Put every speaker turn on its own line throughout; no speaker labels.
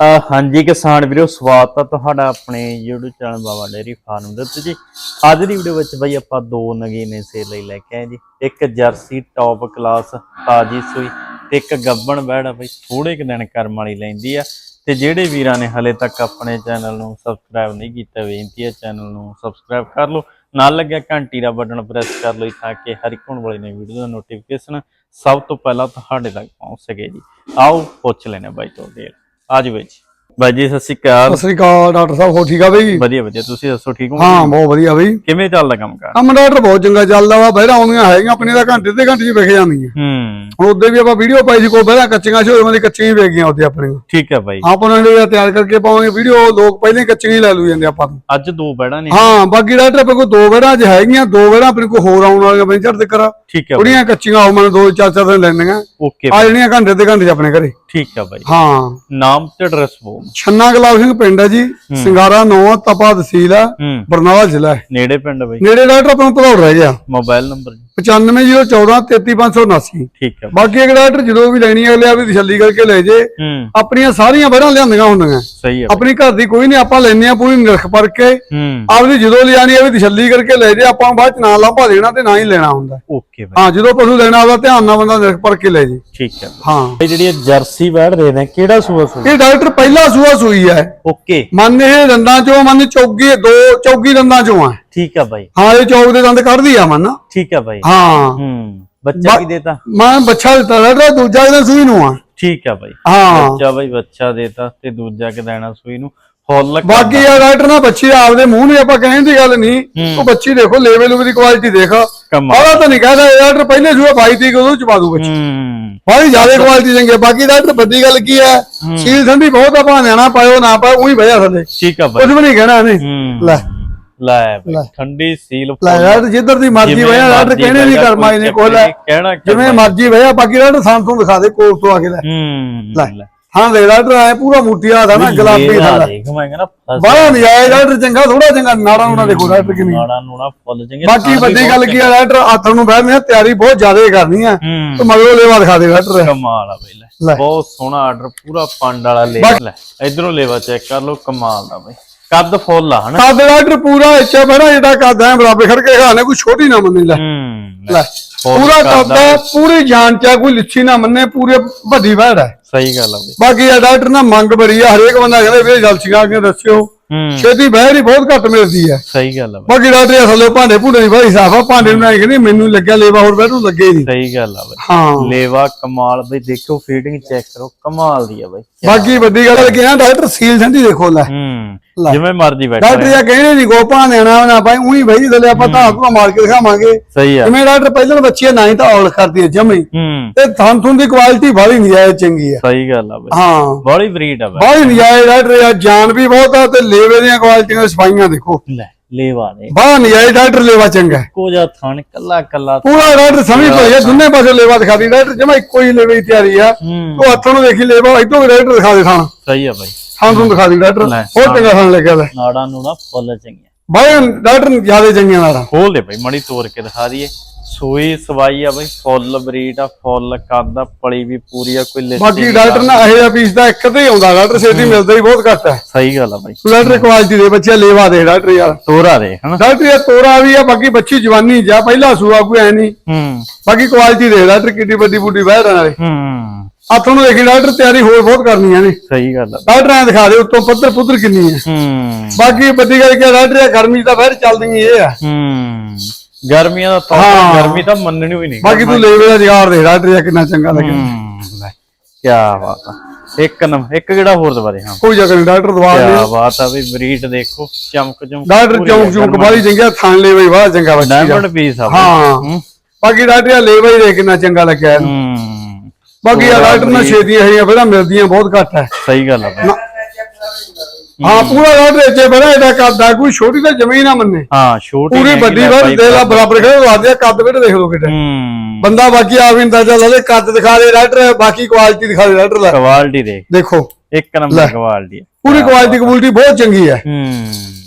ਹਾਂਜੀ ਕਿਸਾਨ ਵੀਰੋ, ਸਵਾਗਤ ਆ ਤੁਹਾਡਾ ਆਪਣੇ YouTube channel Baba dairy farm ਦੇ ਉੱਤੇ ਜੀ। ਅੱਜ ਦੀ ਵੀਡੀਓ ਵਿੱਚ ਬਈ ਆਪਾਂ ਦੋ ਨਗੀਨੇ ਸੇਲ ਲਈ ਲੈ ਕੇ ਆਏ ਜੀ। ਇੱਕ ਜਰਸੀ ਟੌਪ ਕਲਾਸ ਤਾਜੀ ਸੂਈ ਤੇ ਇੱਕ ਗੱਬਣ ਬੈੜ ਆ ਬਈ ਥੋੜੇ ਕੁ ਦਿਨ ਕਰਮ ਵਾਲੀ ਲੈਂਦੀ ਆ। ਤੇ ਜਿਹੜੇ ਵੀਰਾਂ ਨੇ ਹਲੇ ਤੱਕ ਆਪਣੇ ਚੈਨਲ ਨੂੰ ਸਬਸਕ੍ਰਾਈਬ ਨਹੀਂ ਕੀਤਾ, ਬੇਨਤੀ ਹੈ ਚੈਨਲ ਨੂੰ ਸਬਸਕ੍ਰਾਈਬ ਕਰ ਲਓ। ਨਾਲ ਲੱਗਿਆ ਘੰਟੀ ਦਾ ਬਟਨ ਪ੍ਰੈਸ ਕਰ ਲਓ ਤਾਂ ਕਿ ਹਰ ਇੱਕ ਹੋਣ ਵਾਲੀ ਨਵੀਂ ਵੀਡੀਓ ਦਾ ਨੋਟੀਫਿਕੇਸ਼ਨ ਸਭ ਤੋਂ ਪਹਿਲਾਂ ਤੁਹਾਡੇ ਤੱਕ ਪਹੁੰਚ ਸਕੇ ਜੀ। ਆਓ ਪੁੱਛ ਲੈਣੇ ਬਾਈ ਤੋਂ ਦੇਰ। ਅੱਜ ਵਿੱਚ ਬਾਈ ਜੀ। ਸਤਿ ਸ਼੍ਰੀ ਅਕਾਲ।
ਸਤਿ ਸ੍ਰੀ ਅਕਾਲ ਡਾਕਟਰ ਸਾਹਿਬ ਹੋ ਠੀਕ ਆ ਬਈ?
ਵਧੀਆ ਵਧੀਆ। ਤੁਸੀਂ ਦੱਸੋ ਠੀਕ ਹੋ?
ਹਾਂ ਬਹੁਤ ਵਧੀਆ ਬਈ।
ਕਿਵੇਂ ਚੱਲਦਾ ਕੰਮ ਕਾਰ?
ਕੰਮ ਡਾਕਟਰ ਬਹੁਤ ਚੰਗਾ ਚੱਲਦਾ ਵਾ ਬਹਿਰਾ ਆਉਂਦੀਆਂ ਹੈਗੀਆਂ ਆਪਣੇ ਦਾ ਘੰਟੇ ਤੇ ਘੰਟੇ 'ਚ ਵਿਖ ਜਾਂਦੀਆਂ।
ਹੂੰ।
ਹੁਣ ਉਹਦੇ ਵੀ ਆਪਾਂ ਵੀਡੀਓ ਪਾਈ ਸੀ ਕੋਈ ਬਹਿਰਾ ਕੱਚੀਆਂ ਸੀ ਉਹਨਾਂ ਦੀ ਕੱਚੀਆਂ ਹੀ ਵਿਕ ਗਈਆਂ ਉੱਤੇ ਆਪਣੇ।
ਠੀਕ ਹੈ ਬਾਈ।
ਆਪਾਂ ਉਹਨਾਂ ਨੇ ਤਿਆਰ ਕਰਕੇ ਪਾਵਾਂਗੇ ਵੀਡੀਓ ਲੋਕ ਪਹਿਲਾਂ ਹੀ ਕੱਚੀਆਂ ਹੀ ਲੈ ਲੂ ਜਾਂਦੇ ਆਪਾਂ ਤੋਂ।
ਅੱਜ ਦੋ ਬੈੜਾਂ ਨੇ।
ਹਾਂ ਬਾਕੀ ਡਾਕਟਰ ਆਪਣੇ ਕੋਲ ਦੋ ਬਹਿਰਾ ਅੱਜ ਹੈਗੀਆਂ ਦੋ ਬਹਿਰਾ ਆਪਣੇ ਕੋਲ ਹੋਰ ਆਉਣ ਵਾਲੀਆਂ ਬਈ ਚੜ੍ਹ ਕਰ
ਠੀਕ ਹੈ ਬਾਈ।
ਥੋੜੀਆਂ ਕੱਚੀਆਂ ਆਉ ਮੈਨੂੰ ਦੋ ਚਾਰ ਚਾਰ ਦਿਨ ਲੈਣੀਆਂ।
ਓਕੇ
ਆ ਜਿਹੜੀਆਂ ਘੰਟੇ ਤੇ ਘੰਟੇ 'ਚ ਆਪਣੇ ਘਰੇ।
ਠੀਕ ਹੈ ਬਾਈ।
ਹਾਂ।
ਨਾਮ ਤੇ ਐਡਰੈਸ ਬੋਲ।
ਛੰਨਾ ਗੁਲਾਬ ਸਿੰਘ ਪਿੰਡ ਹੈ ਜੀ ਸਿੰਗਾਰਾ ਨੌ ਤਪਾ ਤਹਿਸੀਲ ਆ
ਹੂੰ।
ਬਰਨਾਲਾ ਜ਼ਿਲ੍ਹਾ ਹੈ।
ਨੇੜੇ ਪਿੰਡ ਬਾਈ।
ਨੇੜੇ ਡਾਕਟਰ ਆਪਾਂ ਨੂੰ ਭਦੌੜ ਰਹਿ ਗਿਆ।
ਮੋਬਾਈਲ ਨੰਬਰ
9501433579
ਠੀਕ ਹੈ।
ਬਾਕੀ ਇੱਕ ਡਾਕਟਰ ਜਦੋਂ ਵੀ ਲੈਣੀ ਹੈ ਲਿਆ ਵੀ ਤਸੱਲੀ ਕਰਕੇ ਲੈ ਜੇ। ਆਪਣੀਆਂ ਸਾਰੀਆਂ ਬਰਾਂ ਲਿਆਂਦੀਆਂ ਹੁੰਦੀਆਂ
ਸਹੀ ਹੈ।
ਆਪਣੀ ਘਰ ਦੀ ਕੋਈ ਨਹੀਂ ਆਪਾਂ ਲੈਨੇ ਆ ਪੂਰੀ ਨਿਰਖ ਪਰ ਕੇ। ਆਪਦੀ ਜਦੋਂ ਲਿਆਣੀ ਹੈ ਵੀ ਤਸੱਲੀ ਕਰਕੇ ਲੈ ਜੇ। ਆਪਾਂ ਨੂੰ ਬਾਅਦ ਚ ਨਾ ਲਾਂਭਾ ਦੇਣਾ ਤੇ ਨਾ ਹੀ ਲੈਣਾ ਹੁੰਦਾ।
ਓਕੇ
ਹਾਂ ਜਦੋਂ ਪਸ਼ੂ ਲੈਣਾ ਉਹਦਾ ਧਿਆਨ ਨਾਲ ਬੰਦਾ ਨਿਰਖ ਪਰ ਕੇ ਲੈ ਜੇ।
ਠੀਕ ਹੈ।
ਹਾਂ।
ਇਹ ਜਿਹੜੀ ਜਰਸੀ ਬੈੜ ਦੇ ਨੇ ਕਿਹੜਾ ਸੂਆ ਸੂਆ
ਇਹ ਡਾਕਟਰ ਪਹਿਲਾ ਸੂਆ ਸੂਈ ਹੈ।
ਓਕੇ।
ਮੰਨ ਇਹ ਦੰਦਾਂ ਚੋਂ ਮੰਨ ਚੌਗੀ ਦੋ ਚੌਗੀ ਦੰਦਾਂ ਚੋਂ ਆ।
ਠੀਕ ਹੈ ਬਾਈ।
ਹਾਂ ਇਹ ਚੌਕ ਦੇ ਦੰਦ ਕੱਢਦੀ ਆ ਮੰਨ
ਠੀਕ ਹੈ ਬਾਈ।
ਹਾਂ।
ਹੂੰ ਬੱਚਾ ਕੀ ਦੇਤਾ?
ਮੈਂ ਬੱਚਾ ਦਿੱਤਾ ਡਾਕਟਰ ਦੂਜਾ ਇਹਦਾ ਸੂਈ ਨੂੰ ਆ।
ਠੀਕ ਹੈ ਬਾਈ।
ਹਾਂ।
ਬੱਚਾ ਬਾਈ ਬੱਚਾ ਦੇਤਾ ਤੇ ਦੂਜਾ ਕਿ ਦੇਣਾ ਸੂਈ ਨੂੰ? ਫੁੱਲ
ਬਾਕੀ ਆ ਡਾਕਟਰ ਨਾ ਬੱਚੀ ਆਪਦੇ ਮੂੰਹ ਨੇ ਆਪਾਂ ਕਹਿਣ ਦੀ ਗੱਲ ਨਹੀਂ। ਉਹ ਬੱਚੀ ਦੇਖੋ ਲੈਵਲ ਲੂਵਲ ਦੀ ਕੁਆਲਿਟੀ ਦੇਖ। ਆਹ ਤਾਂ ਨਹੀਂ ਕਹਦਾ ਡਾਕਟਰ ਪਹਿਲੇ ਸੂਆ 22 ਤੀਕ ਉਹਨੂੰ ਚਪਾ ਦੂ ਬੱਚੀ। ਬਾਹਲੀ ਜ਼ਿਆਦਾ ਕੁਆਲਿਟੀ ਚੰਗੀ ਬਾਕੀ ਡਾਕਟਰ ਵੱਡੀ ਗੱਲ ਕੀ ਹੈ। ਸੀਲ ਠੰਡੀ ਬਹੁਤ ਆ ਭਾਵੇਂ ਨਾ ਪਾਇਓ ਨਾ ਪਾਇਓ ਉਹੀ ਭਜਾ ਥੱਲੇ
ਠੀਕ ਹੈ ਬਾਈ।
ਕੁਝ ਵੀ ਨਹੀਂ ਕਹਿਣਾ ਇਹਨੇ। ਲੈ।
ਲੈ ਬਾਈ ਠੰਡੀ ਸੀਲ
ਲੈ ਡਾਕਟਰ ਜਿੱਧਰ ਦੀ ਮਰਜ਼ੀ
ਜਿਵੇਂ
ਡਾਕਟਰ
ਮਰਜ਼ੀ
ਕਹਿਣੇ
ਭਜਾ,
ਕਰਮਾ ਇਹਨੇ
ਕੋਈ
ਕੋਲ ਹੈ
ਕਹਿਣਾ
ਜਿਵੇਂ ਮਰਜ਼ੀ ਭਜਾ ਬਾਕੀ ਡਾਕਟਰ ਸਾਨੂੰ ਦਿਖਾ ਦੇ ਕੋਲ ਤੋਂ ਆ ਕੇ ਲੈ।
ਹੂੰ
ਲੈ ਹਾਂ ਲੈ ਡਾਕਟਰ ਐ ਪੂਰਾ ਮੂਟੀਆ ਦਾ ਨਾ ਗੁਲਾਬੀ ਦਾ
ਦੇਖ ਮੈਂ ਕਹਿੰਦਾ
ਬਾਹਲਾ ਆਇਆ ਚੰਗਾ ਥੋੜਾ ਚੰਗਾ ਨਾੜਾ ਨੂੜਾ ਦੇਖੋ ਡਾਕਟਰ ਕਿੰਨੀ।
ਨਾੜਾ ਨੂੜਾ ਫੁੱਲ ਚੰਗੇ
ਬਾਕੀ ਵੱਡੀ ਗੱਲ ਕੀ ਹੈ ਡਾਕਟਰ ਹੱਥ ਨੂੰ ਬਹਿ ਮੈਂ ਤਿਆਰੀ ਬਹੁਤ ਜ਼ਿਆਦਾ ਕਰਨੀ ਆ।
ਹੂੰ।
ਤੇ ਮਗਰੋਂ ਲੇਵਾ ਦਿਖਾ ਦੇ ਡਾਕਟਰ
ਕਮਾਲ ਆ ਬਈ ਲੈ।
ਲੈ।
ਬਹੁਤ ਸੋਹਣਾ ਆਰਡਰ ਪੂਰਾ ਪੰਡ ਵਾਲਾ ਲੈ ਲੈ ਇਧਰੋਂ ਲੇਵਾ ਚੈੱਕ ਕਰ ਲਓ ਕਮਾਲ ਦਾ ਬਈ। ਕੱਦ ਫੁੱਲ ਆ ਹਨਾ?
ਕੱਦ ਡਾਕਟਰ ਪੂਰਾ ਇੱਛਾ ਬੜਾ ਜਿਹੜਾ ਕੱਦ ਹੈ ਬਰਾਬਰ ਖੜ ਕੇ ਖਾਣੇ ਕੋਈ ਛੋਟੀ ਨਾ ਮੰਨੇ ਲੈ।
ਹੂੰ
ਲੈ। ਪੂਰਾ
ਕੱਦ।
ਹੈ ਪੂਰੀ ਜਾਨ ਚ ਕੋਈ ਲਿੱਛੀ ਨਾ ਮੰਨੇ ਪੂਰੇ ਵੱਡੀ ਵਹਿੜ ਹੈ
ਸਹੀ ਗੱਲ ਆ ਬਈ।
ਬਾਕੀ ਆ ਡਾਕਟਰ ਨਾ ਮੰਗ ਬੜੀ ਆ ਹਰੇਕ ਬੰਦਾ ਕਹਿੰਦਾ ਵੀ ਜਲਸੀਆਂ ਕੇ ਦੱਸਿਓ?
ਹੂੰ।
ਛੇਤੀ ਹੀ ਬਹੁਤ ਘੱਟ ਮਿਲਦੀ ਹੈ
ਸਹੀ ਗੱਲ ਆ ਬਈ।
ਬਾਕੀ ਡਾਕਟਰ ਇਹ ਥੱਲੇ ਭਾਂਡੇ ਭੂੰਡੇ ਦੀ ਬੜੀ ਸਾਫ਼ ਆ ਭਾਂਡੇ ਨੂੰ ਐ ਕਹਿੰਦੇ ਮੈਨੂੰ ਲੱਗਿਆ ਲੇਵਾ ਹੋਰ ਬੈਠੂ ਲੱਗੇ ਨਹੀਂ।
ਸਹੀ ਗੱਲ ਆ ਬਈ।
ਹਾਂ।
ਲੇਵਾ ਕਮਾਲ ਬਈ ਦੇਖੋ ਫੀਡਿੰਗ ਚੈੱਕ ਕਰੋ ਕਮਾਲ ਦੀ ਆ ਬਈ।
ਬਾਕੀ ਵੱਡੀ ਗੱਲ ਕੀ ਆ ਡਾਕਟਰ ਸੀਲ ਠੰਡੀ ਦੇਖੋ ਲੈ।
ਹੂੰ। ਜਿਵੇਂ ਮਰਜ਼ੀ ਬੈਠਾ
ਡਾਕਟਰ ਇਹ ਕਹਿੰਦੇ ਨਹੀਂ ਗੋਪਾਂ ਦੇਣਾ ਨਾ ਭਾਈ ਉਹੀ ਬਈ ਥੱਲੇ ਆਪਾਂ ਤਾਂ ਹੱਥੋਂ ਮਾਰ ਕੇ ਦਿਖਾਵਾਂਗੇ।
ਸਹੀ ਆ।
ਜਿਵੇਂ ਡਾਕਟਰ ਪਹਿਲਾਂ ਬੱਚੀ ਨਾ ਹੀ ਤਾਂ ਔਲ ਕਰਦੀ ਹੈ ਜਮੀ।
ਹੂੰ।
ਤੇ ਥਣ ਥੁਣ ਦੀ ਕੁਆਲਿਟੀ ਬੜੀ ਨਜਾਇਜ਼ ਚੰਗੀ ਆ।
ਸਹੀ ਗੱਲ ਆ ਬਈ।
ਹਾਂ।
ਬੜੀ ਬਰੀਡ ਆ ਬਈ।
ਬੜੀ ਨਜਾਇਜ਼ ਡਾਕਟਰ ਆ ਜਾਨ ਵੀ ਬਹੁਤ ਆ ਤੇ ਲੇਵੇ ਦੀਆਂ ਕੁਆਲਿਟੀਆਂ ਸਫਾਈਆਂ ਦੇਖੋ।
ਲੈ ਲੇਵਾ ਨੇ।
ਬੜਾ ਨਜਾਇਜ਼ ਡਾਕਟਰ ਲੇਵਾ ਚੰਗਾ ਹੈ।
ਕੋ ਜਾ ਥਣ ਕੱਲਾ ਕੱਲਾ
ਪੂਰਾ ਡਾਕਟਰ ਸਮਝ ਪਈ ਦੋਨੇ ਪਾਸੇ ਲੇਵਾ ਦਿਖਾ ਦੀ ਡਾਕਟਰ ਜਮਾ ਇੱਕੋ ਹੀ ਲੇਵੇ ਦੀ ਤਿਆਰੀ ਆ। ਉਹ ਹੱਥੋਂ ਨੂੰ ਦੇਖੀ ਲੇਵਾ ਇਦੋਂ ਡਾਕਟਰ ਦਿਖਾ ਦੇ ਥਾਂ।
ਸਹੀ ਆ ਬਈ।
ਥਾਂ ਨੂੰ ਦਿਖਾ ਦੀ ਡਾਕਟਰ। ਹੋਰ ਚੰਗਾ ਥਾਂ ਲੱਗਿਆ ਲੈ।
ਨਾੜਾਂ ਨੂੰ ਨਾ ਫੁੱਲ ਚੰਗੀਆਂ।
ਬਾਈ ਡਾਕਟਰ ਜ਼ਿਆਦਾ ਚੰਗੀਆਂ ਨਾਲ
ਖੋਲ ਦੇ ਬਈ ਮੜੀ ਤੋੜ ਕੇ ਦਿਖਾ ਦਈਏ। ਸੂਈ ਸਵਾਈ ਆ ਬਈ ਫੁੱਲ ਬਰੀਡ ਆ ਫੁੱਲ ਆ ਪਲੀ ਵੀ ਪੂਰੀ ਆ ਕੋਈ ਲਿਸਟ
ਬਾਕੀ ਡਾਕਟਰ ਨਾ ਇਹ ਜਿਹਾ ਪੀਸ ਦਾ ਇੱਕ ਤੇ ਆਉਂਦਾ ਡਾਕਟਰ ਛੇਤੀ ਮਿਲਦਾ ਹੀ ਬਹੁਤ ਘੱਟ ਹੈ।
ਸਹੀ ਗੱਲ ਆ ਬਈ।
ਡਾਕਟਰ ਕੁਆਲਿਟੀ ਦੇ ਬੱਚੇ ਲੇਵਾ ਦੇ ਡਾਕਟਰ ਯਾਰ।
ਤੋਰਾ ਦੇ ਹਨਾ?
ਡਾਕਟਰ ਇਹ ਤੋਰਾ ਵੀ ਆ ਬਾਕੀ ਬੱਚੀ ਜਵਾਨੀ ਜਾ ਪਹਿਲਾ ਸੂਆ ਕੋਈ ਐ ਨਹੀਂ।
ਹੂੰ।
ਬਾਕੀ ਕੁਆਲਿਟੀ ਦੇ ਡਾਕਟਰ ਕਿੱਡੀ ਵੱਡੀ ਬੁੱਢੀ ਬਹਿ ਨਾਲੇ
ਹੂੰ।
ਹੱਥੋਂ ਨੂੰ ਦੇਖੀ ਡਾਕਟਰ ਤਿਆਰੀ ਹੋਰ ਬਹੁਤ ਕਰਨੀਆਂ ਨੇ।
ਸਹੀ ਗੱਲ ਆ।
ਡਾਕਟਰ ਐ ਦਿਖਾ ਦੇ ਉੱਤੋਂ ਪੱਧਰ ਪੁੱਧਰ ਕਿੰਨੀ ਹੈ।
ਹੂੰ।
ਬਾਕੀ ਵੱਡੀ ਗੱਲ ਕੀ ਆ, ਡਾਕਟਰ ਇਹ ਗਰਮੀ ਦਾ ਫਿਰ ਚੱਲਦੀ ਇਹ ਆ।
ਹੂੰ। ਗਰਮੀਆਂ ਦਾ ਤਾਂ
ਹਾਂ।
ਗਰਮੀ ਤਾਂ ਮੰਨਣੀ ਵੀ ਨਹੀਂ।
ਬਾਕੀ ਤੂੰ ਲੇਵੇ ਦਾ ਜਿਗਾਰ ਦੇ ਡਾਕਟਰ ਇਹ ਕਿੰਨਾ ਚੰਗਾ ਲੱਗਿਆ।
ਹੂੰ ਕੀ ਬਾਤ ਆ। ਇੱਕ ਨੰਬਰ ਇੱਕ ਕਿਹੜਾ ਹੋਰ ਦਵਾਰੇ ਹਾਂ।
ਕੋਈ ਜਗ੍ਹਾ ਨਹੀਂ ਡਾਕਟਰ ਦਵਾ ਦੇ
ਕੀ ਬਾਤ ਆ ਵੀ ਬਰੀਡ ਦੇਖੋ ਚਮਕ ਚਮਕ
ਡਾਕਟਰ ਚੌਂਕ ਚੌਂਕ ਬਾਲੀ ਚੰਗਾ ਥਾਂ ਲੇਵੇ ਬਾਹਲਾ ਚੰਗਾ ਬੱਚੀ ਦਾ
ਡਾਇਮੰਡ ਪੀਸ ਆ।
ਹਾਂ।
ਹੂੰ।
ਬਾਕੀ ਡਾਕਟਰ ਇਹ ਲੇਵਾ ਹੀ ਦੇ ਕਿੰਨਾ ਚੰਗਾ ਲੱਗਿਆ ਇਹਨੂੰ।
ਹੂੰ।
ਬਾਕੀ ਆ ਡਾਕਟਰ ਨਾਲ ਛੇਤੀਆਂ ਹੈਗੀਆਂ ਫਿਰ ਮਿਲਦੀਆਂ ਬਹੁਤ ਘੱਟ ਹੈ
ਸਹੀ ਗੱਲ ਆ ਬਈ।
ਹਾਂ ਪੂਰਾ ਡਾਕਟਰ ਇੱਥੇ ਬੜਾ ਇਹਦਾ ਕਰਦਾ ਕੋਈ ਛੋਟੀ ਤਾਂ ਜ਼ਮੀਨ ਨਾ ਮੰਨੇ।
ਹਾਂ ਛੋਟੀ
ਪੂਰੀ ਵੱਡੀ
ਲੈ
ਵਾਰ ਦੇ ਲਾ ਬਰਾਬਰ ਖੜੇ ਵਾਦੇ ਕੱਦ ਵੇਟ ਦੇਖ ਲਓ ਕਿਤੇ। ਬੰਦਾ ਬਾਕੀ ਆਪ ਅੰਦਾਜ਼ਾ ਲਾ ਲੇ ਕੱਦ ਦਿਖਾ ਦੇ ਡਾਕਟਰ ਬਾਕੀ ਕੁਆਲਿਟੀ ਦਿਖਾ ਦੇ ਡਾਕਟਰ ਲੈ।
ਕੁਆਲਿਟੀ ਦੇਖ।
ਦੇਖੋ।
ਇੱਕ ਨੰਬਰ ਕੁਆਲਿਟੀ
ਪੂਰੀ ਕੁਆਲਿਟੀ ਕਬੂਲਟੀ ਬਹੁਤ ਚੰਗੀ ਹੈ।
ਹੂੰ।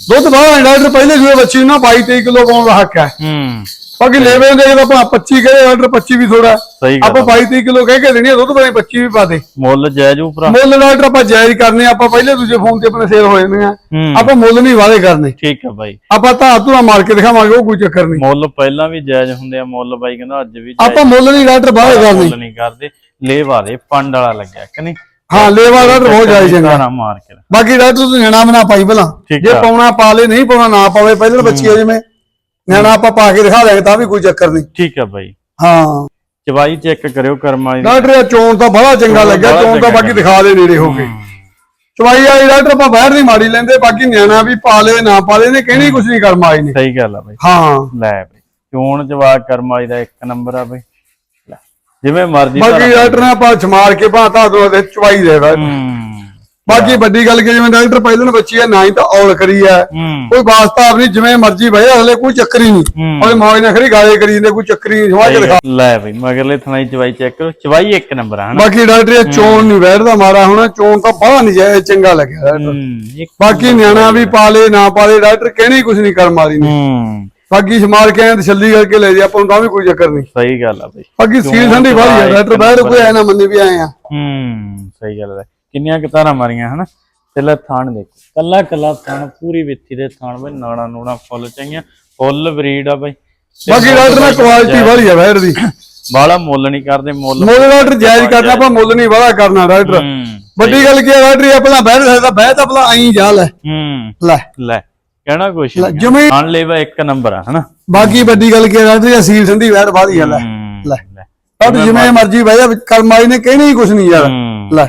ਦੁੱਧ ਬਾਹਰ ਡਾਕਟਰ ਪਹਿਲੇ ਸੂਏ ਬੱਚੀ ਨੂੰ ਨਾ 22 23 ਕਿਲੋ ਪਾਉਣ ਦਾ ਹੱਕ ਹੈ।
ਹੂੰ।
ਬਾਕੀ ਲੈਵੇ ਦੇ ਤਾਂ ਆਪਾਂ 25 ਕਹੇ ਆਰਡਰ 25 ਵੀ ਥੋੜਾ
ਸਹੀ ਗੱਲ
ਆਪਾਂ
ਆ।
22 30 ਕਿਲੋ ਕਹਿ ਕੇ ਦੇਣੀ ਆ ਦੁੱਧ ਬਣੇ 25 ਵੀ ਪਾ ਦੇ।
ਮੁੱਲ ਜਾਇਜ਼ ਉਪਰਾ
ਮੁੱਲ ਦਾ ਆਰਡਰ ਆਪਾਂ ਜਾਇਜ਼ ਕਰਨੇ ਆ, ਆਪਾਂ ਪਹਿਲੇ ਦੂਜੇ ਫੋਨ ਤੇ ਆਪਣੇ ਸੇਲ ਹੋ ਜਾਂਦੇ ਆ। ਆਪਾਂ ਮੁੱਲ ਨਹੀਂ ਵਾਲੇ ਕਰਨੇ।
ਠੀਕ ਹੈ ਬਾਈ।
ਆਪਾਂ ਤਾਂ ਧੂਰਾ ਮਾਰ ਕੇ ਦਿਖਾਵਾਂਗੇ ਉਹ ਕੋਈ ਚੱਕਰ ਨਹੀਂ।
ਮੁੱਲ ਪਹਿਲਾਂ ਵੀ ਜਾਇਜ਼ ਹੁੰਦੇ ਆ ਮੁੱਲ ਬਾਈ ਕਹਿੰਦਾ ਅੱਜ ਵੀ
ਆਪਾਂ ਮੁੱਲ ਨਹੀਂ ਆਰਡਰ ਬਾਹਰ ਕਰਨੇ
ਮੁੱਲ ਨਹੀਂ ਕਰਦੇ। ਲੈ ਵਾਲੇ ਪੰਡ ਵਾਲਾ ਲੱਗਿਆ ਕਿ ਨਹੀਂ?
ਹਾਂ ਲੇਵਾ ਆਰਡਰ ਬਹੁਤ ਜਾਇਜ਼ ਚੰਗਾ।
ਧਾਰਾ ਮਾਰ ਕੇ।
ਬਾਕੀ ਡਾਕਟਰ ਤੁਸੀਂ ਨਿਆਣਾ ਬਣਾ ਪਾਈ ਭਲਾ। ਜੇ
ਆ।
ਪਾਉਣਾ ਪਾ ਲੇ ਨਹੀਂ ਪਾਉਣਾ ਨਾ ਪਾਵੇ ਪਹਿਲਾਂ ਬੱਚੀ ਹੋ। ਜਿਵੇਂ। ਨਿਆਣਾ ਆਪਾਂ ਪਾ ਕੇ ਦਿਖਾ ਦਾਂਗੇ ਤਾਂ ਵੀ ਕੋਈ ਚੱਕਰ ਨਹੀਂ।
ਠੀਕ ਹੈ ਬਾਈ।
ਹਾਂ।
ਚਵਾਈ ਚੈੱਕ ਕਰਿਓ ਕਰਮਾਂ ਦੀ
ਡਾਕਟਰ ਇਹ ਚੋਣ ਤਾਂ ਬੜਾ ਚੰਗਾ ਲੱਗਿਆ ਚੋਣ ਤਾਂ ਬਾਕੀ ਦਿਖਾ ਦੇ ਨੇੜੇ ਹੋ ਕੇ। ਚਵਾਈ ਵਾਲੀ ਡਾਕਟਰ ਆਪਾਂ ਬਾਹਰ ਨਹੀਂ ਮਾੜੀ ਲੈਂਦੇ ਬਾਕੀ ਨਿਆਣਾ ਵੀ ਪਾ ਲੇ ਨਾ ਪਾ ਲੇ ਨੇ ਕਹਿਣੀ ਕੁਝ ਨਹੀਂ ਕਰਮ ਆਈ ਨੇ।
ਸਹੀ ਗੱਲ ਆ ਬਾਈ।
ਹਾਂ।
ਲੈ ਬਈ ਚੋਣ ਜਵਾਕ ਕਰਮਾਈ ਦਾ ਇੱਕ ਨੰਬਰ ਆ ਬਈ। ਲੈ ਜਿਵੇਂ ਮਰਜ਼ੀ
ਬਾਕੀ ਡਾਕਟਰ ਨੇ ਆਪਾਂ ਛਮਾਰ ਕੇ ਭਾਤਾ ਦੋ ਦੇ ਚਵਾਈ ਦੇ
ਹੂੰ।
ਬਾਕੀ ਵੱਡੀ ਗੱਲ ਕਿ ਜਿਵੇਂ ਡਾਕਟਰ ਪਹਿਲਾਂ ਬੱਚੀ ਹੈ ਨਾ ਹੀ ਤਾਂ ਔਲ ਕਰੀ ਹੈ। ਕੋਈ ਵਾਸਤਾ ਨਹੀਂ ਜਿਵੇਂ ਮਰਜ਼ੀ ਭਈ ਹਲੇ ਕੋਈ ਚੱਕਰ ਹੀ ਨਹੀਂ। ਉਹਦੇ ਮੌਜ ਨਾਲ ਖੜੀ ਗਾਲੇ ਕਰੀ ਜਾਂਦੇ ਕੋਈ ਚੱਕਰ ਹੀ ਨਹੀਂ ਸਮਝ ਕੇ ਦਿਖਾ।
ਲੈ ਬਈ ਮਗਰਲੇ ਥਣਾਈ ਚਵਾਈ ਚੈੱਕ ਕਰੋ ਚਵਾਈ ਇੱਕ ਨੰਬਰ ਆ
ਬਾਕੀ ਡਾਕਟਰ ਇਹ ਚੋਣ ਨਹੀਂ ਬੈਠਦਾ ਮਾਰਾ ਹੋਣਾ ਚੋਣ ਤਾਂ ਬੜਾ ਨਜਾਇਜ਼ ਚੰਗਾ ਲੱਗਿਆ ਬਾਕੀ ਨਿਆਣਾ ਵੀ ਪਾਲੇ ਨਾ ਪਾਲੇ ਡਾਕਟਰ ਕਹਿਣੀ ਕੁਝ ਨਹੀਂ ਕਰ ਮਾਰੀ ਨੇ। ਬਾਕੀ ਸਮਾਰ ਕੇ ਆਏ ਤਸੱਲੀ ਕਰਕੇ ਲੈ ਜੇ ਆਪਾਂ ਨੂੰ ਤਾਂ ਵੀ ਕੋਈ ਚੱਕਰ ਨਹੀਂ।
ਸਹੀ ਗੱਲ ਆ ਬਈ।
ਬਾਕੀ ਸੀਲ ਠੰਡੀ ਵਾਲੀ ਹੈ ਡਾਕਟਰ ਬਾਹਰ ਕੋਈ ਐ ਨਾ ਮੰਨੇ ਵੀ ਆਏ ਆ।
ਹੂੰ ਸਹੀ ਗੱਲ ਹੈ ਕਿੰਨੀਆਂ ਕਿਤਾਰਾਂ ਮਾਰੀਆਂ ਹਨਾ? ਤੇ ਲੈ ਥਾਣ ਦੇਖੋ। ਕੱਲਾ ਕੱਲਾ ਥਾਣ ਪੂਰੀ ਵਿੱਥੀ ਦੇ ਥਾਣ ਬਈ ਨਾੜਾ ਨੂੜਾ ਫੁੱਲ ਚਾਹੀਆਂ। ਫੁੱਲ ਬਰੀਡ ਆ ਬਈ।
ਬਾਕੀ ਡਾਕਟਰ ਨਾਲ ਕੁਆਲਿਟੀ ਵਾਲੀ ਹੈ ਬਾਹਰ ਦੀ।
ਬਾਲਾ ਮੁੱਲ ਨਹੀਂ ਕਰਦੇ ਮੁੱਲ
ਮੁੱਲ ਡਾਕਟਰ ਜਾਇਜ਼ ਕਰਨਾ ਆਪਾਂ ਮੁੱਲ ਨਹੀਂ ਵਾਲਾ ਕਰਨਾ ਡਾਕਟਰ ਵੱਡੀ ਗੱਲ ਕੀ ਹੈ ਡਾਕਟਰ ਆਪਣਾ ਬਹਿ ਸਕਦਾ ਬਹਿ ਤਾਂ ਆਪਣਾ ਆਈ ਜਾ ਲੈ।
ਹੂੰ
ਲੈ।
ਲੈ ਕਹਿਣਾ ਕੁਛ
ਲੈ,
ਨਹੀਂ।
ਜਿਵੇਂ
ਥਾਣ ਲੈਵਾ ਇੱਕ ਨੰਬਰ ਆ ਹਨਾ?
ਬਾਕੀ ਵੱਡੀ ਗੱਲ ਕੀ ਹੈ ਡਾਕਟਰ ਇਹ ਸੀਲ ਠੰਡੀ ਬਾਹਰ ਵਾਲੀ ਹੈ ਲੈ। ਲੈ।
ਲੈ
ਡਾਕਟਰ ਜਿਵੇਂ ਮਰਜ਼ੀ ਬਹਿ ਜਾ ਕਰਮਾਈ ਨੇ ਕਹਿਣੀ ਕੁਝ ਨਹੀਂ ਯਾਰ। ਲੈ।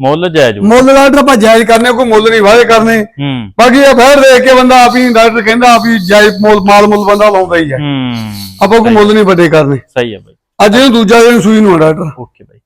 ਮੁੱਲ ਜਾਇਜ਼
ਮੁੱਲ ਡਾਕਟਰ ਆਪਾਂ ਜਾਇਜ਼ ਕਰਨੇ ਕੋਈ ਮੁੱਲ ਨਹੀਂ ਵਾਅਦੇ ਕਰਨੇ।
ਹੂੰ।
ਬਾਕੀ ਇਹ ਬਹਿਰ ਦੇਖ ਕੇ ਬੰਦਾ ਆਪ ਹੀ ਡਾਕਟਰ ਕਹਿੰਦਾ ਆਪ ਹੀ ਜਾਇਜ਼ ਮੁੱਲ ਮਾਲ ਮੁੱਲ ਬੰਦਾ ਲਾਉਂਦਾ ਹੀ ਹੈ
ਹੂੰ।
ਆਪਾਂ ਕੋਈ ਮੁੱਲ ਨਹੀਂ ਵੱਡੇ ਕਰਨੇ।
ਸਹੀ ਆ ਬਈ।
ਅੱਜ ਇਹਨੂੰ ਦੂਜਾ ਦਿਨ ਸੂਈ ਨੂੰ ਆ ਡਾਕਟਰ।
ਓਕੇ ਬਈ।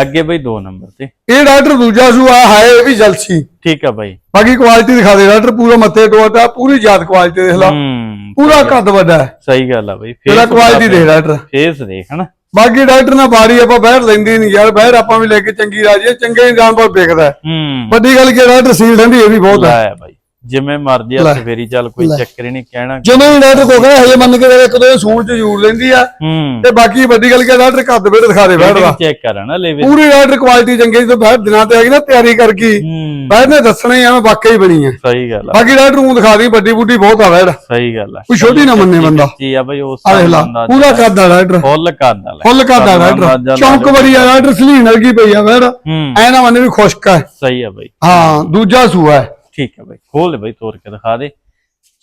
ਅੱਗੇ ਬਈ ਦੋ ਨੰਬਰ ਤੇ।
ਇਹ ਡਾਕਟਰ ਦੂਜਾ ਸੂਆ ਹੈ ਇਹ ਵੀ ਜਲਸੀ।
ਠੀਕ ਆ ਬਈ।
ਬਾਕੀ ਕੁਆਲਿਟੀ ਦਿਖਾ ਦੇ ਡਾਕਟਰ ਪੂਰਾ ਮੱਥੇ ਟੋਟਾ ਪੂਰੀ ਜਾਤ ਕੁਆਲਿਟੀ ਦੇਖ ਲਾ।
ਹੂੰ।
ਪੂਰਾ ਕੱਦ ਵੱਡਾ ਹੈ।
ਸਹੀ ਗੱਲ ਆ ਬਈ।
ਇਹਦਾ ਕੁਆਲਿਟੀ ਦੇਖ ਡਾਕਟਰ।
ਫੇਸ ਦੇਖ ਹਨਾ?
ਬਾਕੀ ਡਾਕਟਰ ਨਾਲ ਬਾਰੀ ਆਪਾਂ ਬਾਹਰ ਲੈਂਦੇ ਨਹੀਂ ਯਾਰ ਬਾਹਰ ਆਪਾਂ ਵੀ ਲੈ ਕੇ ਚੰਗੀ ਰਾਜੀ ਚੰਗੇ ਜਾਨਵਰ ਵਿਕਦਾ ਹੈ।
ਹੂੰ।
ਵੱਡੀ ਗੱਲ ਕੀ ਡਾਕਟਰ ਸੀਲ ਠੰਡੀ ਇਹ ਵੀ ਬਹੁਤ ਹੈ।
ਬਾਈ। ਜਿਵੇਂ ਮਰਜ਼ੀ ਆ ਸਵੇਰੀ ਚੱਲ ਕੋਈ ਚੱਕਰ ਹੀ ਨਹੀਂ ਕਹਿਣਾ
ਜਦੋਂ ਵੀ ਡਾਕਟਰ ਕੋ ਕਹਿੰਦਾ ਹਜੇ ਮੰਨ ਕੇ ਇੱਕ ਦੋ ਸੂਣ ਚ ਜ਼ਰੂਰ ਲੈਂਦੀ ਆ।
ਹੂੰ।
ਤੇ ਬਾਕੀ ਵੱਡੀ ਗੱਲ ਕੀ ਹੈ ਡਾਕਟਰ ਕੱਦ ਵੇੜ ਦਿਖਾ ਦੇ ਬਾਹਰ ਦਾ
ਚੈੱਕ ਕਰਨਾ ਲੈਵੇ
ਪੂਰੀ ਡਾਕਟਰ ਕੁਆਲਿਟੀ ਚੰਗੀ ਜਦੋਂ ਬਾਹਰ ਦਿਨਾਂ ਤੇ ਆ ਗਈ ਨਾ ਤਿਆਰੀ ਕਰ ਗਈ
ਹੂੰ।
ਬਾਹਰ ਨੇ ਦੱਸਣਾ ਹੀ ਐਵੇਂ ਵਾਕਈ ਬਣੀ ਹੈ
ਸਹੀ ਗੱਲ ਆ।
ਬਾਕੀ ਡਾਕਟਰ ਨੂੰ ਦਿਖਾ ਦੀ ਵੱਡੀ ਬੁੱਢੀ ਬਹੁਤ ਆ ਬਾਹਰ।
ਸਹੀ ਗੱਲ ਆ।
ਕੋਈ ਛੋਟੀ ਨਾ ਮੰਨੇ ਬੰਦਾ।
ਕੀ ਆ ਬਈ ਉਸ
ਆ
ਬੰਦਾ
ਪੂਰਾ ਆ ਡਾਕਟਰ
ਫੁੱਲ ਕਰਦਾ
ਫੁੱਲ ਆ ਡਾਕਟਰ ਚੌਂਕ ਬੜੀ ਆ ਡਾਕਟਰ ਸਲੀਨ ਵਰਗੀ ਪਈ ਆ
ਹੂੰ।
ਐ ਨਾ ਮੰਨੇ ਵੀ ਖੁਸ਼ਕ ਹੈ
ਸਹੀ ਆ ਬਈ।
ਹਾਂ ਦੂਜਾ ਸੂਆ ਹੈ।
ਠੀਕ ਆ ਬਈ ਖੋਲ ਬਈ ਤੋੜ ਕੇ ਦਿਖਾ ਦੇ।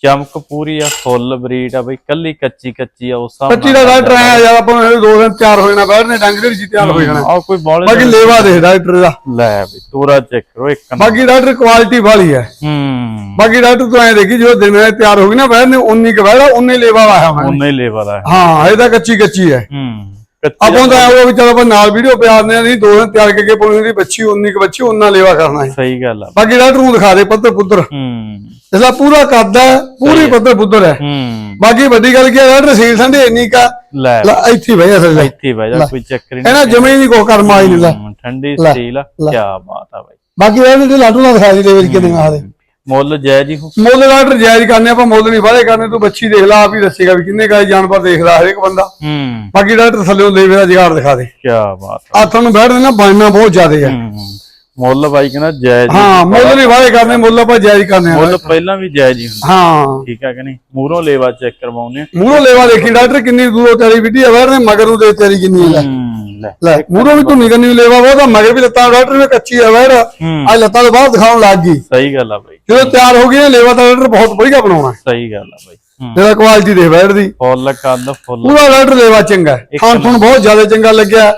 ਚਮਕ ਪੂਰੀ ਆ ਫੁੱਲ ਬਰੀਡ ਆ ਬਈ ਕੱਲੀ ਕੱਚੀ ਕੱਚੀ ਆ ਉਸ ਹਿਸਾਬ
ਪੱਚੀ ਦਾ ਡਾਕਟਰ ਆਇਆ ਯਾਰ ਆਪਾਂ ਨੂੰ ਦੋ ਦਿਨ ਤਿਆਰ ਹੋ ਜਾਣਾ ਬਾਹਰ ਨੇ ਡੰਗ ਦੇ ਵਿੱਚ ਤਿਆਰ ਹੋ ਜਾਣਾ
ਆ ਕੋਈ ਬੋਲ
ਬਾਕੀ ਲੇਵਾ ਦੇ ਡਾਕਟਰ ਦਾ।
ਲੈ ਬਈ ਤੋਰਾ ਚੈੱਕ ਕਰੋ ਇੱਕ
ਬਾਕੀ ਡਾਕਟਰ ਕੁਆਲਿਟੀ ਵਾਲੀ ਹੈ।
ਹੂੰ।
ਬਾਕੀ ਡਾਕਟਰ ਤੂੰ ਐ ਦੇਖੀ ਜਦੋਂ ਦਿਨ ਵਿੱਚ ਤਿਆਰ ਹੋ ਗਈ ਨਾ ਬਾਹਰ ਨੇ ਉਨੀ ਕੁ ਬਾਹਰ ਉਨੇ ਲੇਵਾ ਆਇਆ
ਉਹਨੇ ਲੈਵਲ ਆ
ਹਾਂ ਇਹ ਤਾਂ ਕੱਚੀ ਕੱਚੀ ਹੈ।
ਹੂੰ। ਕੱਚੀ
ਆਪਾਂ ਤਾਂ ਉਹ ਵੀ ਚਲ ਆਪਾਂ ਨਾਲ ਵੀਡੀਓ ਪਿਆ ਦਿੰਦੇ ਆ ਨਹੀਂ ਦੋ ਦਿਨ ਤਿਆਰ ਕਰਕੇ ਪਾਉਣੀ ਦੀ ਬੱਚੀ ਉਨੀ ਕੁ ਬੱਚੀ ਉਨਾ ਲੇਵਾ ਕਰਨਾ ਹੈ।
ਸਹੀ ਗੱਲ ਆ।
ਬਾਕੀ ਡਾਕਟਰ ਨੂੰ ਦਿਖਾ ਦੇ ਪੱਧਰ ਪੁੱਧਰ।
ਹੂੰ।
ਇਹਦਾ ਪੂਰਾ ਕੱਦ ਹੈ ਪੂਰੀ ਪੱਧਰ ਪੁੱਧਰ ਹੈ।
ਹੂੰ।
ਬਾਕੀ ਵੱਡੀ ਗੱਲ ਕੀ ਹੈ ਡਾਕਟਰ ਸੀਲ ਸੰਦੇ ਇੰਨੀ ਕਾ
ਲੈ।
ਇੱਥੇ ਬਹਿ ਜਾ ਸਕਦਾ
ਇੱਥੇ ਬਹਿ ਜਾ ਕੋਈ ਚੱਕਰ ਨਹੀਂ
ਇਹਨਾਂ ਜਮੇ ਨਹੀਂ ਕੋ ਕਰਮ ਆਈ ਨਹੀਂ
ਠੰਡੀ ਸਟੀਲ ਆ ਕੀ ਬਾਤ ਆ ਬਾਈ।
ਬਾਕੀ ਇਹਦੇ ਤੇ ਲਾਟੂ ਨਾ ਦਿਖਾ ਦੇ ਵਿੱਚ ਕਿੰਨੇ ਆ ਦੇ।
ਮੁੱਲ ਜਾਇਜ਼ ਹੀ ਹੋ
ਮੁੱਲ ਡਾਕਟਰ ਜਾਇਜ਼ ਕਰਨੇ ਆਪਾਂ ਮੁੱਲ ਨਹੀਂ ਵਾਲੇ ਕਰਨੇ ਤੂੰ ਬੱਚੀ ਦੇਖ ਲਾ ਆਪ ਹੀ ਦੱਸੇਗਾ ਵੀ ਕਿੰਨੇ ਕਾ ਜਾਨਵਰ ਦੇਖਦਾ ਹਰੇਕ ਬੰਦਾ।
ਹੂੰ।
ਬਾਕੀ ਡਾਕਟਰ ਥੱਲੇ ਲੇਵੇ ਦਾ ਜਗਾੜ ਦਿਖਾ ਦੇ।
ਕੀ ਬਾਤ ਆ
ਆ ਤੁਹਾਨੂੰ ਬੈਠ ਦੇਣਾ ਬਣਨਾ ਬਹੁਤ ਜ਼ਿਆਦੇ ਆ
ਹੂੰ ਮੁੱਲ ਬਾਈ ਕਹਿੰਦਾ ਜਾਇਜ਼ ਹੀ।
ਹਾਂ ਮੁੱਲ ਨਹੀਂ ਵਾਲੇ ਕਰਨੇ ਮੁੱਲ ਆਪਾਂ ਜਾਇਜ਼ ਕਰਨੇ ਆ।
ਮੁੱਲ ਪਹਿਲਾਂ ਵੀ ਜਾਇਜ਼ ਹੀ ਹੁੰਦਾ।
ਹਾਂ।
ਠੀਕ ਆ ਕਿ ਨਹੀਂ? ਮੂਹਰੋਂ ਲੇਵਾ ਚੈੱਕ ਕਰਵਾਉਨੇ ਆ।
ਮੂਹਰੋਂ ਲੇਵਾ ਦੇਖੀ ਡਾਕਟਰ ਕਿੰਨੀ ਦੂਰੋਂ ਤੇਰੀ ਵਿੱਢੀ ਆ ਬੈਠ ਨੇ ਮਗਰ ਨੂੰ ਦੇ ਤੇਰੀ ਕਿੰਨੀ ਹੈ ਲੈ।
ਹੂੰ
ਮੂਹਰੋਂ ਵੀ ਧੁੰਨੀ ਕਰਨੀ ਲੇਵਾ ਬਹੁਤਾ ਮਗਰ ਵੀ ਲੱਤਾਂ ਡਾਕਟਰ ਨੇ ਕੱਚੀ ਆ
ਹੂੰ।
ਆ ਲੱਤਾਂ ਤੋਂ ਬਾਹਰ ਦਿਖਾਉਣ ਲੱਗ ਗਈ।
ਸਹੀ ਗੱਲ ਆ ਬਾਈ।
ਜਦੋਂ ਤਿਆਰ ਹੋ ਗਈ ਨਾ ਲੇਵਾ ਤਾਂ ਡਾਕਟਰ ਬਹੁਤ ਵਧੀਆ ਬਣਾਉਣਾ
ਸਹੀ ਗੱਲ ਆ ਬਾਈ।
ਇਹਦਾ ਕੁਆਲਿਟੀ ਦੇ ਬੈਠ ਦੀ।
ਫੁੱਲ ਕੱਦ ਫੁੱਲ।
ਪੂਰਾ ਡਾਕਟਰ ਲੇਵਾ ਚੰਗਾ। ਖਾਣ ਖੁਣ ਬਹੁਤ ਜ਼ਿਆਦਾ ਚੰਗਾ ਲੱਗਿਆ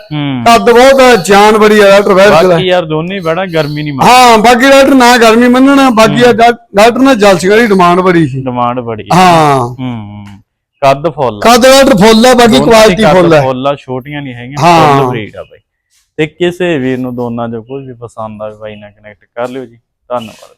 ਕੱਦ ਬਹੁਤ ਜਾਨ ਬੜੀ ਹੈ ਡਾਕਟਰ ਬੈਠ ਦਾ
ਬਾਕੀ ਯਾਰ ਦੋਨੇ ਬੜਾ ਗਰਮੀ ਨਹੀਂ ਮਾਰ
ਹਾਂ ਬਾਕੀ ਡਾਕਟਰ ਨਾ ਗਰਮੀ ਮੰਨਣਾ ਬਾਕੀ ਆ ਡਾਕਟਰ ਨੇ ਜਲਸੀ ਦੀ ਡਿਮਾਂਡ ਬੜੀ ਸੀ।
ਡਿਮਾਂਡ ਬੜੀ ਆ।
ਹਾਂ।
ਹੂੰ। ਕੱਦ ਫੁੱਲ।
ਕੱਦ ਡਾਕਟਰ ਫੁੱਲ ਹੈ ਬਾਕੀ ਕੁਆਲਿਟੀ ਫੁੱਲ ਹੈ।
ਫੁੱਲ ਆ ਛੋਟੀਆਂ ਨਹੀਂ ਹੈਗੀਆਂ
ਹਾਂ।
ਫੁੱਲ ਬਰੀਡ ਆ ਬਾਈ। ਤੇ ਕਿਸੇ ਵੀਰ ਨੂੰ ਦੋਨਾਂ ਚੋਂ ਕੋਈ ਵੀ ਪਸੰਦ ਆਵੇ ਬਾਈ ਨਾਲ ਕਨੈਕਟ ਕਰ ਲਿਓ ਜੀ। ਧੰਨਵਾਦ।